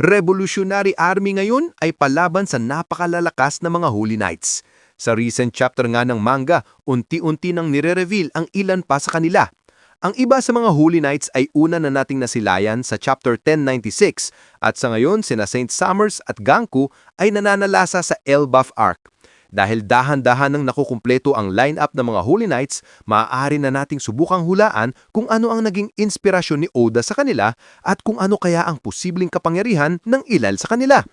revolutionary army ngayon ay palaban sa napakalalakas na mga Holy Knights. Sa recent chapter nga ng manga, unti-unti nang nire-reveal ang ilan pa sa kanila. Ang iba sa mga Holy Knights ay una na nating nasilayan sa chapter 1096 at sa ngayon sina Saint Summers at Ganku ay nananalasa sa Elbaf Arc. Dahil dahan-dahan nang nakukumpleto ang lineup ng mga Holy Knights, maaari na nating subukang hulaan kung ano ang naging inspirasyon ni Oda sa kanila at kung ano kaya ang posibleng kapangyarihan ng ilal sa kanila.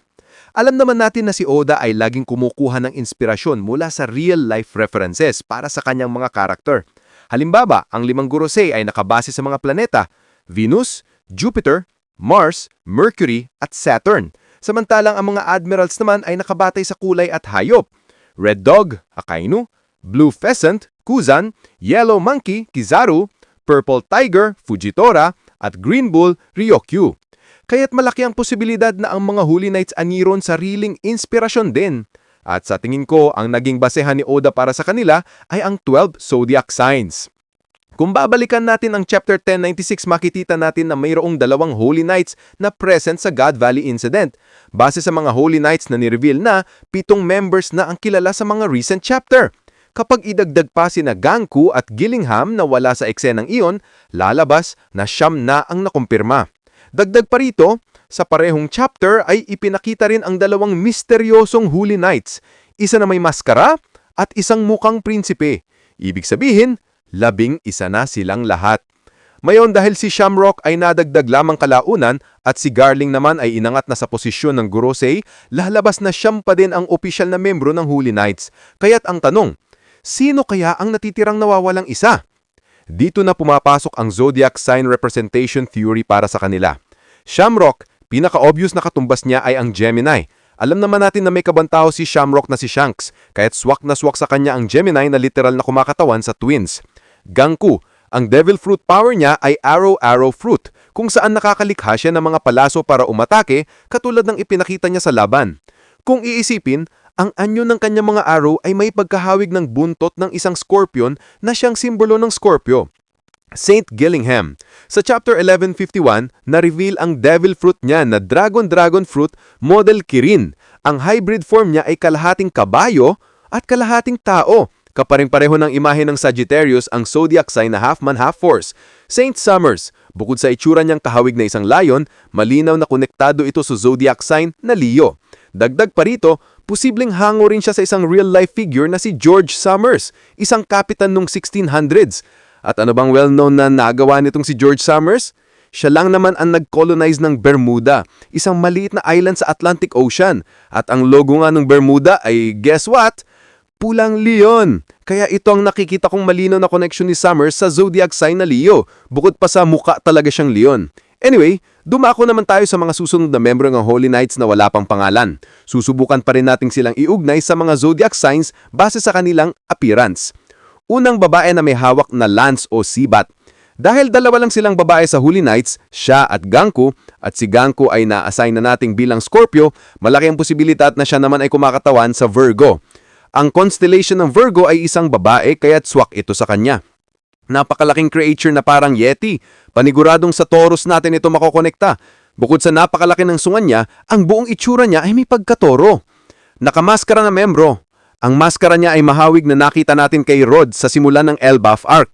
Alam naman natin na si Oda ay laging kumukuha ng inspirasyon mula sa real-life references para sa kanyang mga karakter. Halimbawa, ang limang Gorosei ay nakabase sa mga planeta, Venus, Jupiter, Mars, Mercury at Saturn. Samantalang ang mga admirals naman ay nakabatay sa kulay at hayop, Red Dog, Akainu, Blue Pheasant, Kuzan, Yellow Monkey, Kizaru, Purple Tiger, Fujitora, at Green Bull, Ryokyu. Kaya't malaki ang posibilidad na ang mga Holy Knights aniron sariling inspirasyon din. At sa tingin ko, ang naging basehan ni Oda para sa kanila ay ang 12 zodiac signs. Kung babalikan natin ang chapter 1096, makikita natin na mayroong dalawang Holy Knights na present sa God Valley Incident. Base sa mga Holy Knights na nireveal na, pitong members na ang kilala sa mga recent chapter. Kapag idagdag pa sina Ganku at Gillingham na wala sa eksenang iyon, lalabas na siyam na ang nakumpirma. Dagdag pa rito, sa parehong chapter ay ipinakita rin ang dalawang misteryosong Holy Knights, isa na may maskara at isang mukhang prinsipe. Ibig sabihin, labing isa na silang lahat. Mayon dahil si Shamrock ay nadagdag lamang kalaunan at si Garling naman ay inangat na sa posisyon ng Gorosei, lalabas na siyam pa din ang opisyal na membro ng Holy Knights. Kaya't ang tanong, sino kaya ang natitirang nawawalang isa? Dito na pumapasok ang zodiac sign representation theory para sa kanila. Shamrock, pinaka-obvious na katumbas niya ay ang Gemini. Alam naman natin na may kabantaho si Shamrock na si Shanks, kaya't swak na swak sa kanya ang Gemini na literal na kumakatawan sa twins. Ganku, ang devil fruit power niya ay arrow-arrow fruit, kung saan nakakalikha siya ng mga palaso para umatake katulad ng ipinakita niya sa laban. Kung iisipin, ang anyo ng kanyang mga arrow ay may pagkahawig ng buntot ng isang scorpion na siyang simbolo ng Scorpio. Saint Gillingham. Sa chapter 1151, na-reveal ang devil fruit niya na Dragon Dragon Fruit Model Kirin. Ang hybrid form niya ay kalahating kabayo at kalahating tao. Kaparing-pareho ng imahe ng Sagittarius ang zodiac sign na half-man half-force. Saint Summers, bukod sa itsura niyang kahawig na isang lion, malinaw na konektado ito sa zodiac sign na Leo. Dagdag pa rito, posibleng hango rin siya sa isang real-life figure na si George Summers, isang kapitan noong 1600s. At ano bang well-known na nagawa nitong si George Summers? Siya lang naman ang nag-colonize ng Bermuda, isang maliit na island sa Atlantic Ocean. At ang logo nga ng Bermuda ay, guess what? Pulang Leon. Kaya ito ang nakikita kong malinaw na connection ni Summers sa zodiac sign na Leo, bukod pa sa muka talaga siyang Leon. Anyway, dumako naman tayo sa mga susunod na membro ng Holy Knights na wala pang pangalan. Susubukan pa rin natin silang iugnay sa mga zodiac signs base sa kanilang appearance. Unang babae na may hawak na lance o sibat. Dahil dalawa lang silang babae sa Holy Knights, siya at Ganku, at si Ganku ay na-assign na nating bilang Scorpio, malaki ang posibilidad na siya naman ay kumakatawan sa Virgo. Ang constellation ng Virgo ay isang babae kaya't swak ito sa kanya. Napakalaking creature na parang Yeti. Paniguradong sa Taurus natin ito makokonekta. Bukod sa napakalaki ng sungan niya, ang buong itsura niya ay may pagkatoro. Nakamaskara na membro. Ang maskara niya ay mahawig na nakita natin kay Rod sa simula ng Elbaf Arc.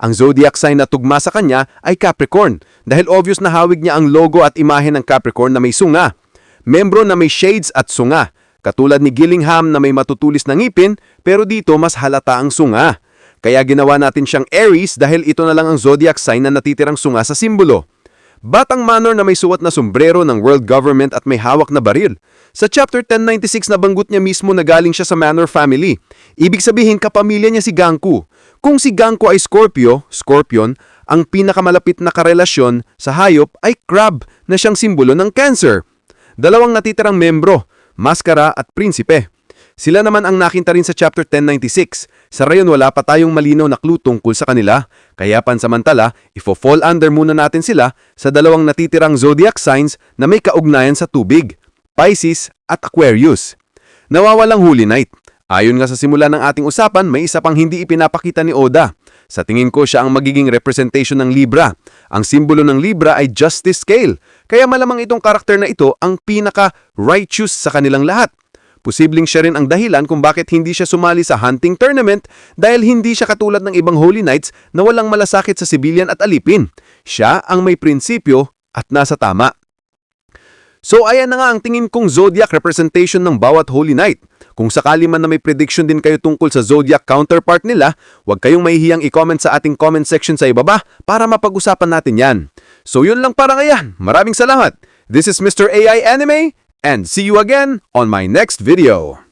Ang zodiac sign na tugma sa kanya ay Capricorn dahil obvious na hawig niya ang logo at imahe ng Capricorn na may sunga. Membro na may shades at sunga, katulad ni Gillingham na may matutulis na ngipin pero dito mas halata ang sunga. Kaya ginawa natin siyang Aries dahil ito na lang ang zodiac sign na natitirang sunga sa simbolo. Batang Manor na may suwat na sombrero ng world government at may hawak na baril. Sa chapter 1096 nabanggot niya mismo na galing siya sa Manor family. Ibig sabihin kapamilya niya si Ganku. Kung si Ganku ay Scorpio, Scorpion, ang pinakamalapit na karelasyon sa hayop ay crab na siyang simbolo ng cancer. Dalawang natitirang membro, maskara at prinsipe. Sila naman ang nakinta rin sa chapter 1096. Sa rayon wala pa tayong malinaw na clue tungkol sa kanila, kaya pansamantala, ifo-fall under muna natin sila sa dalawang natitirang zodiac signs na may kaugnayan sa tubig, Pisces at Aquarius. Nawawalang Holy Night. Ayon nga sa simula ng ating usapan, may isa pang hindi ipinapakita ni Oda. Sa tingin ko siya ang magiging representation ng Libra. Ang simbolo ng Libra ay justice scale, kaya malamang itong karakter na ito ang pinaka-righteous sa kanilang lahat. Posibleng siya rin ang dahilan kung bakit hindi siya sumali sa hunting tournament dahil hindi siya katulad ng ibang Holy Knights na walang malasakit sa sibilyan at alipin. Siya ang may prinsipyo at nasa tama. So ayan na nga ang tingin kong zodiac representation ng bawat Holy Knight. Kung sakali man na may prediction din kayo tungkol sa zodiac counterpart nila, huwag kayong mahihiyang i-comment sa ating comment section sa ibaba para mapag-usapan natin yan. So yun lang para ngayon. Maraming salamat. This is Mr. AI Anime and see you again on my next video.